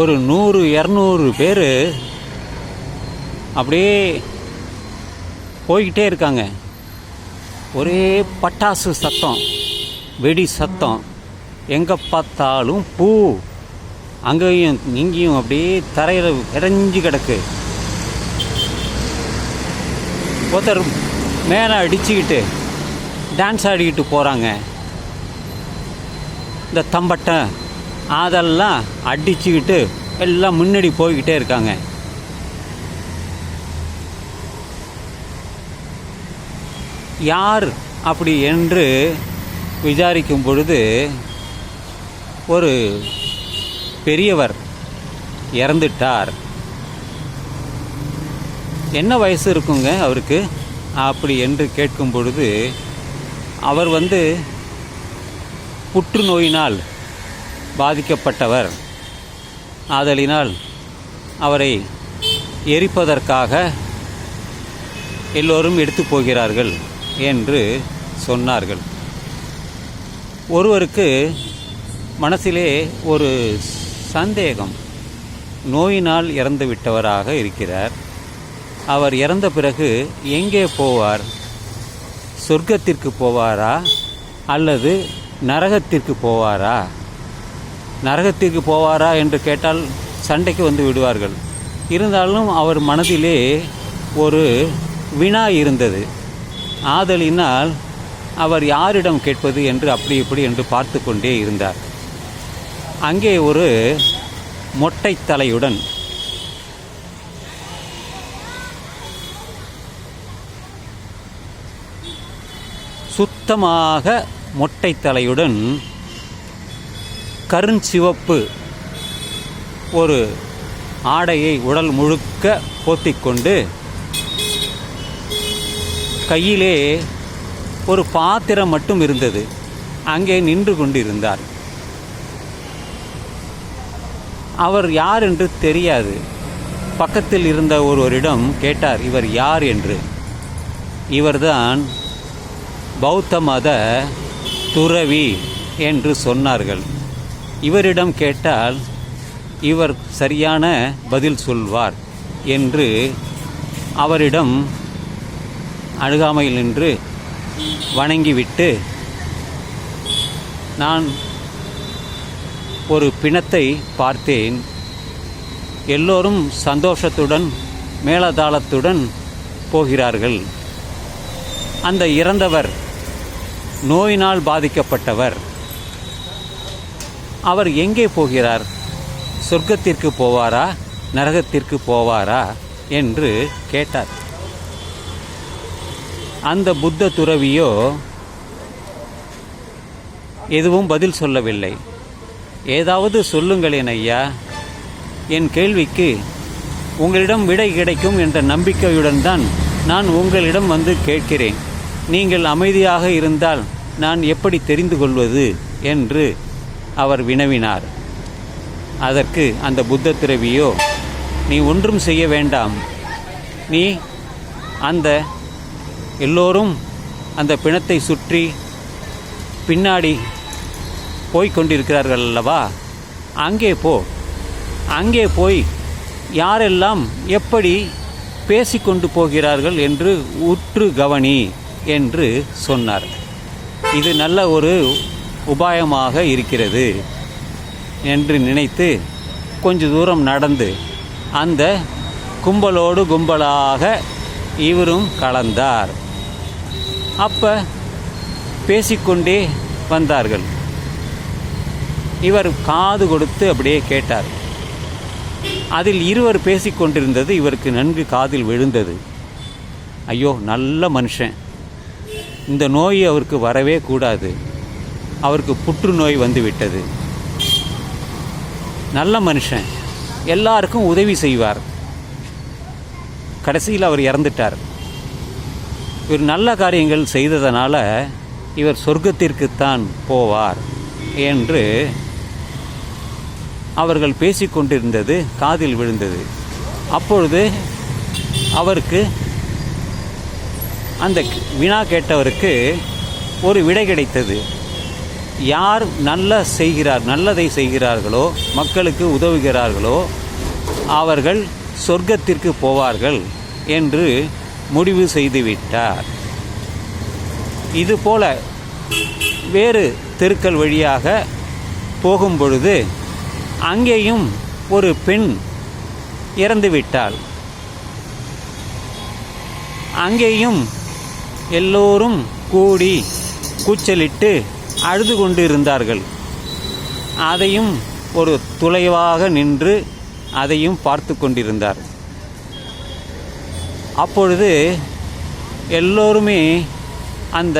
ஒரு நூறு இரநூறு பேர் அப்படியே போய்கிட்டே இருக்காங்க. ஒரே பட்டாசு சத்தம் வெடி சத்தம். எங்கே பார்த்தாலும் பூ. அங்கேயும் இங்கேயும் அப்படியே தரையில் இறஞ்சி கிடக்கு. ஒருத்தர் மேலே அடிச்சுக்கிட்டு டான்ஸ் ஆடிக்கிட்டு போகிறாங்க இந்த தம்பட்டை அதெல்லாம் அடிச்சுக்கிட்டு எல்லாம் முன்னாடி போய்கிட்டே இருக்காங்க. யார் அப்படி என்று விசாரிக்கும் பொழுது ஒரு பெரியவர் இறந்துட்டார். என்ன வயசு இருக்குங்க அவருக்கு? அப்படி என்று கேட்கும் பொழுது அவர் வந்து புற்றுநோயினால் பாதிக்கப்பட்டவர். ஆதலினால் அவரை எரிப்பதற்காக எல்லோரும் எடுத்து போகிறார்கள் என்று சொன்னார்கள். ஒருவருக்கு மனசிலே ஒரு சந்தேகம் நோயினால் இறந்து விட்டவராக இருக்கிறார். அவர் இறந்த பிறகு எங்கே போவார்? சொர்க்கத்திற்கு போவாரா அல்லது நரகத்திற்கு போவாரா? நரகத்திற்கு போவாரா என்று கேட்டால் சண்டைக்கு வந்து விடுவார்கள். இருந்தாலும் அவர் மனதிலே ஒரு வினா இருந்தது. ஆதலினால் அவர் யாரிடம் கேட்பது என்று அப்படி இப்படி என்று பார்த்து கொண்டே இருந்தார். அங்கே ஒரு மொட்டை தலையுடன் சுத்தமாக மொட்டை தலையுடன் கருஞ்சிவப்பு ஒரு ஆடையை உடல் முழுக்க போத்திக்கொண்டு கையிலே ஒரு பாத்திரம் மட்டும் இருந்தது. அங்கே நின்று கொண்டிருந்தார். அவர் யார் என்று தெரியாது. பக்கத்தில் இருந்த ஒருவரிடம் கேட்டார் இவர் யார் என்று? இவர்தான் பௌத்த மத துறவி என்று சொன்னார்கள். இவரிடம் கேட்டால் இவர் சரியான பதில் சொல்வார் என்று அவரிடம் அணுகாமையில் நின்று வணங்கிவிட்டு நான் ஒரு பிணத்தை பார்த்தேன். எல்லோரும் சந்தோஷத்துடன் மேலதாளத்துடன் போகிறார்கள். அந்த இறந்தவர் நோயினால் பாதிக்கப்பட்டவர். அவர் எங்கே போகிறார்? சொர்க்கத்திற்கு போவாரா? நரகத்திற்கு போவாரா? என்று கேட்டார். அந்த புத்த துறவியோ எதுவும் பதில் சொல்லவில்லை. ஏதாவது சொல்லுங்களேன் ஐயா. என் கேள்விக்கு உங்களிடம் விடை கிடைக்கும் என்ற நம்பிக்கையுடன் தான் நான் உங்களிடம் வந்து கேட்கிறேன். நீங்கள் அமைதியாக இருந்தால் நான் எப்படி தெரிந்து கொள்வது? என்று அவர் வினவினார். அதற்கு அந்த புத்த துறவியோ நீ ஒன்றும் செய்ய வேண்டாம். நீ அந்த எல்லோரும் அந்த பிணத்தை சுற்றி பின்னாடி போய்கொண்டிருக்கிறார்கள் அல்லவா? அங்கே போ. அங்கே போய் யாரெல்லாம் எப்படி பேசிக்கொண்டு போகிறார்கள் என்று உற்று கவனி என்று சொன்னார். இது நல்ல ஒரு உபாயமாக இருக்கிறது என்று நினைத்து கொஞ்ச தூரம் நடந்து அந்த கும்பலோடு கும்பலாக இவரும் கலந்தார். அப்போ பேசிக்கொண்டே வந்தார்கள். இவர் காது கொடுத்து அப்படியே கேட்டார். அதில் இருவர் பேசிக்கொண்டிருந்தது இவருக்கு நன்கு காதில் விழுந்தது. ஐயோ நல்ல மனுஷன். இந்த நோய் அவருக்கு வரவே கூடாது. அவருக்கு புற்றுநோய் வந்துவிட்டது. நல்ல மனுஷன். எல்லாருக்கும் உதவி செய்வார். கடைசியில் அவர் இறந்துட்டார். இவர் நல்ல காரியங்கள் செய்ததனால் இவர் சொர்க்கத்திற்குத்தான் போவார் என்று அவர்கள் பேசிக்கொண்டிருந்தது காதில் விழுந்தது. அப்பொழுது அவருக்கு அந்த வினா கேட்டவருக்கு ஒரு விடை கிடைத்தது. யார் நல்ல செய்கிறார் நல்லதை செய்கிறார்களோ மக்களுக்கு உதவுகிறார்களோ அவர்கள் சொர்க்கத்திற்கு போவார்கள் என்று முடிவு செய்துவிட்டார். இதுபோல வேறு தெருக்கள் வழியாக போகும் பொழுது அங்கேயும் ஒரு பெண் இறந்துவிட்டாள். அங்கேயும் எல்லோரும் கூடி கூச்சலிட்டு அழுது கொண்டு இருந்தார்கள் அதையும் ஒரு துளைவாக நின்று அதையும் பார்த்து கொண்டிருந்தார். அப்பொழுது எல்லோருமே அந்த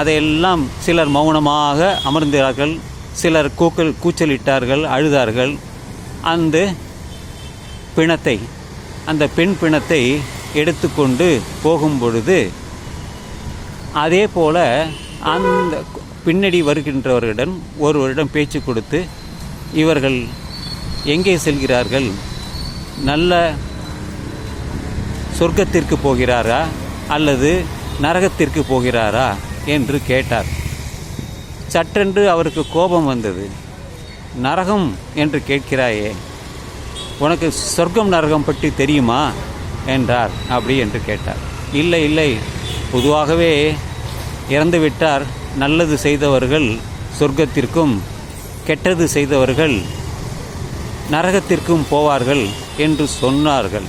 அதையெல்லாம் சிலர் மௌனமாக அமர்ந்தார்கள் சிலர் கூக்கல் கூச்சலிட்டார்கள் அழுதார்கள். அந்த பிணத்தை அந்த பெண் பிணத்தை எடுத்துக்கொண்டு போகும் பொழுது அதே போல அந்த பின்னடி வருகின்றவர்களிடம் ஒருவரிடம் பேச்சு கொடுத்து இவர்கள் எங்கே செல்கிறார்கள்? நல்ல சொர்க்கத்திற்கு போகிறாரா? அல்லது நரகத்திற்கு போகிறாரா? என்று கேட்டார். சட்டென்று அவருக்கு கோபம் வந்தது. நரகம் என்று கேட்கிறாயே உனக்கு சொர்க்கம் நரகம் பற்றி தெரியுமா? என்றார். அப்படி என்று கேட்டார். இல்லை இல்லை. பொதுவாகவே இறந்துவிட்டார். நல்லது செய்தவர்கள் சொர்க்கத்திற்கும் கெட்டது செய்தவர்கள் நரகத்திற்கும் போவார்கள் என்று சொன்னார்கள்.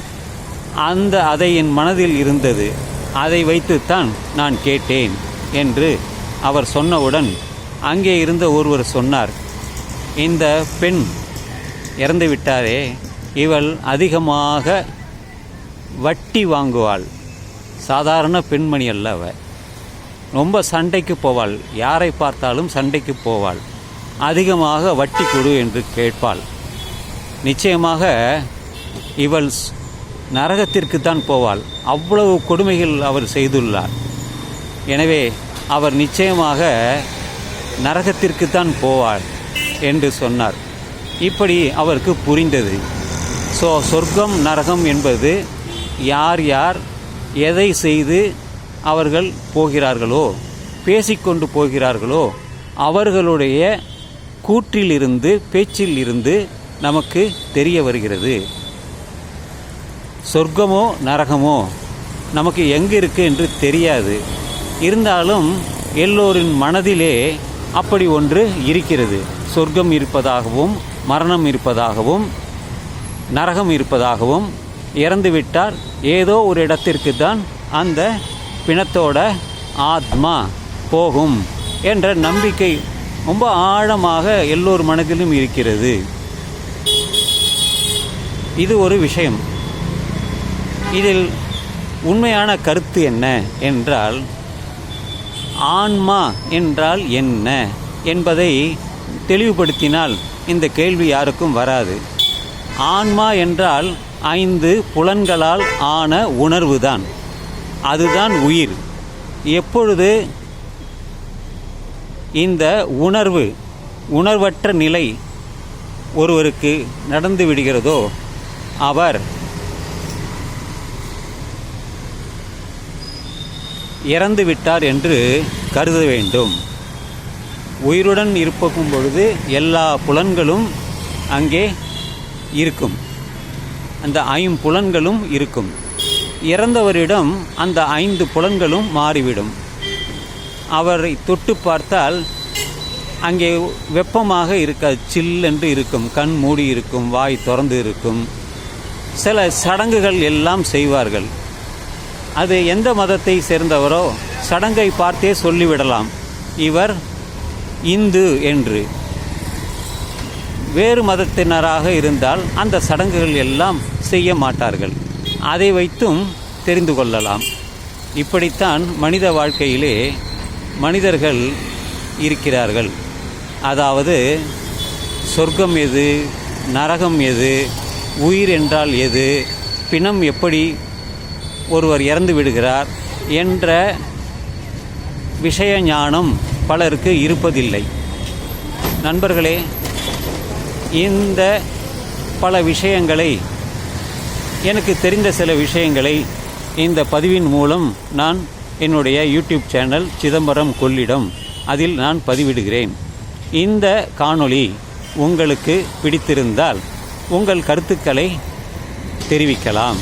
அந்த அதை என் மனதில் இருந்தது. அதை வைத்துத்தான் நான் கேட்டேன் என்று அவர் சொன்னவுடன் அங்கே இருந்த ஒருவர் சொன்னார் இந்த பெண் இறந்துவிட்டாரே இவள் அதிகமாக வட்டி வாங்குவாள். சாதாரண பெண்மணி அல்ல அவள் ரொம்ப சண்டைக்கு போவாள். யாரை பார்த்தாலும் சண்டைக்கு போவாள். அதிகமாக வட்டி கொடு என்று கேட்பாள். நிச்சயமாக இவள் நரகத்திற்கு தான் போவாள். அவ்வளவு கொடுமைகள் அவர் செய்துள்ளார். எனவே அவர் நிச்சயமாக நரகத்திற்கு தான் போவாள் என்று சொன்னார். இப்படி அவருக்கு புரிந்தது. ஸோ சொர்க்கம் நரகம் என்பது யார் யார் எதை செய்து அவர்கள் போகிறார்களோ? பேசிக்கொண்டு போகிறார்களோ? அவர்களுடைய கூற்றிலிருந்து பேச்சில் இருந்து நமக்கு தெரிய வருகிறது. சொர்க்கமோ நரகமோ நமக்கு எங்கே இருக்கு என்று தெரியாது. இருந்தாலும் எல்லோரின் மனதிலே அப்படி ஒன்று இருக்கிறது. சொர்க்கம் இருப்பதாகவும் மரணம் இருப்பதாகவும் நரகம் இருப்பதாகவும் இறந்துவிட்டால் ஏதோ ஒரு இடத்திற்கு தான் அந்த பிணத்தோட ஆத்மா போகும் என்ற நம்பிக்கை ரொம்ப ஆழமாக எல்லோர் மனதிலும் இருக்கிறது. இது ஒரு விஷயம். இதில் உண்மையான கருத்து என்ன என்றால் ஆன்மா என்றால் என்ன என்பதை தெளிவுபடுத்தினால் இந்த கேள்வி யாருக்கும் வராது. ஆன்மா என்றால் ஐந்து புலன்களால் ஆன உணர்வுதான். அதுதான் உயிர். எப்பொழுது? இந்த உணர்வு உணர்வற்ற நிலை ஒருவருக்கு நடந்து விடுகிறதோ அவர் இறந்து விட்டார் என்று கருத வேண்டும். உயிருடன் இருப்பக்கும் பொழுது எல்லா புலன்களும் அங்கே இருக்கும். அந்த ஐம்புலன்களும் இருக்கும். இறந்தவரிடம் அந்த ஐந்து புலன்களும் மாறிவிடும். அவரை தொட்டு பார்த்தால் அங்கே வெப்பமாக இருக்காது சில்லென்று என்று இருக்கும் கண் மூடி இருக்கும் வாய் திறந்து இருக்கும். சில சடங்குகள் எல்லாம் செய்வார்கள். அது எந்த மதத்தை சேர்ந்தவரோ சடங்கை பார்த்தே சொல்லிவிடலாம். இவர் இந்து என்று. வேறு மதத்தினராக இருந்தால் அந்த சடங்குகள் எல்லாம் செய்ய மாட்டார்கள். அதை வைத்தும் தெரிந்து கொள்ளலாம். இப்படித்தான் மனித வாழ்க்கையிலே மனிதர்கள் இருக்கிறார்கள். அதாவது சொர்க்கம் எது நரகம் எது உயிர் என்றால் எது பிணம் எப்படி ஒருவர் இறந்து விடுகிறார் என்ற விஷய ஞானம் பலருக்கு இருப்பதில்லை. நண்பர்களே இந்த பல விஷயங்களை எனக்கு தெரிந்த சில விஷயங்களை இந்த பதிவின் மூலம் நான் என்னுடைய யூடியூப் சேனல் சிதம்பரம் கொள்ளிடம் அதில் நான் பதிவிடுகிறேன். இந்த காணொளி உங்களுக்கு பிடித்திருந்தால் உங்கள் கருத்துக்களை தெரிவிக்கலாம்.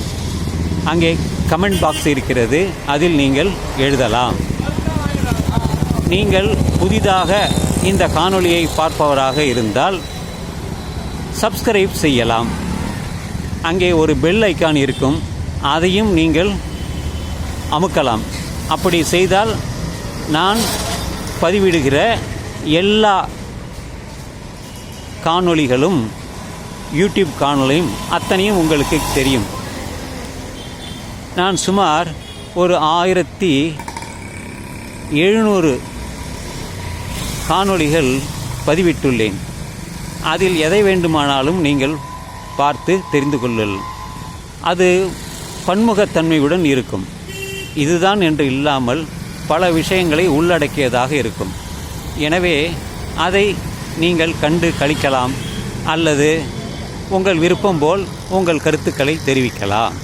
அங்கே கமெண்ட் பாக்ஸ் இருக்கிறது அதில் நீங்கள் எழுதலாம். நீங்கள் புதிதாக இந்த காணொளியை பார்ப்பவராக இருந்தால் சப்ஸ்கிரைப் செய்யலாம். அங்கே ஒரு பெல் ஐக்கான் இருக்கும். அதையும் நீங்கள் அமுக்கலாம். அப்படி செய்தால் நான் பதிவிடுகிற எல்லா காணொளிகளும் யூடியூப் காணொலியும் அத்தனையும் உங்களுக்கு தெரியும். நான் சுமார் ஒரு ஆயிரத்தி எழுநூறு காணொளிகள் பதிவிட்டுள்ளேன். அதில் எதை வேண்டுமானாலும் நீங்கள் பார்த்து தெரிந்து கொள்ளல் அது பன்முகத்தன்மையுடன் இருக்கும். இதுதான் என்று இல்லாமல் பல விஷயங்களை உள்ளடக்கியதாக இருக்கும். எனவே அதை நீங்கள் கண்டு கழிக்கலாம் அல்லது உங்கள் விருப்பம் போல் உங்கள் கருத்துக்களை தெரிவிக்கலாம்.